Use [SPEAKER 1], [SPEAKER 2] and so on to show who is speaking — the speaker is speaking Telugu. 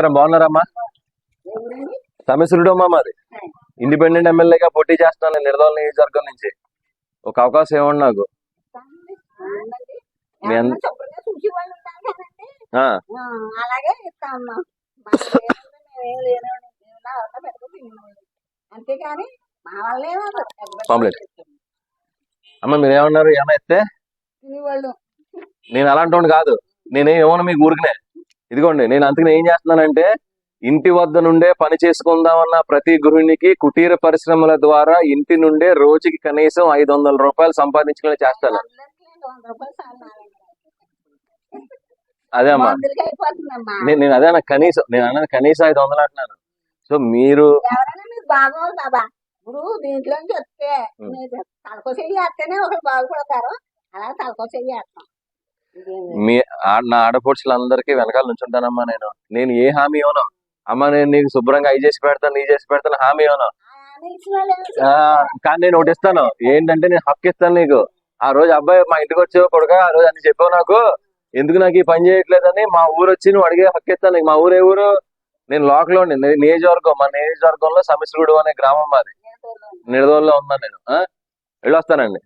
[SPEAKER 1] నమస్కారం, బాగున్నారమ్మా సమస్యలుడు అమ్మా మాది. ఇండిపెండెంట్ ఎమ్మెల్యేగా పోటీ చేస్తున్నాను నిర్దోల నియోజకవర్గం నుంచి. ఒక అవకాశం ఇవ్వండి నాకు? మీ.
[SPEAKER 2] ఏమన్నా మా
[SPEAKER 1] పాంప్లెట్. అమ్మ మీరు ఏమన్నారు ఏమన్నా ఇస్తే
[SPEAKER 2] తినేవాళ్ళు.
[SPEAKER 1] నేను అలాంటి కాదు. నేనేం ఏమన్నా మీకు ఊరికనే ఇదిగోండి నేను అందుకని ఏం చేస్తున్నానంటే ఇంటి వద్ద నుండే పని చేసుకుందామన్న ప్రతి గృహిణికి కుటీర పరిశ్రమల ద్వారా ఇంటి నుండే రోజుకి కనీసం ఐదు వందల రూపాయలు సంపాదించుకునే చేస్తాను. అదే అమ్మా. నేను అదే అన్న కనీసం నేను అన్నది కనీసం ఐదు వందలు అంటున్నాను. సో మీరు
[SPEAKER 2] ఇప్పుడు దీంట్లో చెప్తే వేస్తేనే ఒకరు బాగుపడతారు. అలా ఇదేమి.
[SPEAKER 1] మీ నా ఆడపడుచులందరికీ వెనకాల నుంచుంటానమ్మా నేను. నేను ఏ హామీ ఇవ్వను? అమ్మ నేను నీకు శుభ్రంగా అవి చేసి పెడతాను నీ చేసి పెడతాను హామీ ఇవ్వను.
[SPEAKER 2] ఆ,
[SPEAKER 1] కానీ నేను ఒకటి ఇస్తాను. ఏంటంటే నేను హక్కు ఇస్తాను నీకు. ఆ రోజు అబ్బాయి మా ఇంటికి వచ్చావు కొడుక ఆ రోజు అని చెప్పావు నాకు. ఎందుకు నాకు ఈ పని చేయట్లేదని మా ఊరు వచ్చి నువ్వు అడిగే హక్కు ఇస్తాను నీకు. మా ఊరు ఏ ఊరు? నేను లోకల్ ఉండి నియోజకవర్గం మా నియోజకవర్గంలో సమస్యగూడు అనే గ్రామం మాది. నిడదోల్లో ఉన్నాను నేను. ఆ? వెళ్ళొస్తానండి.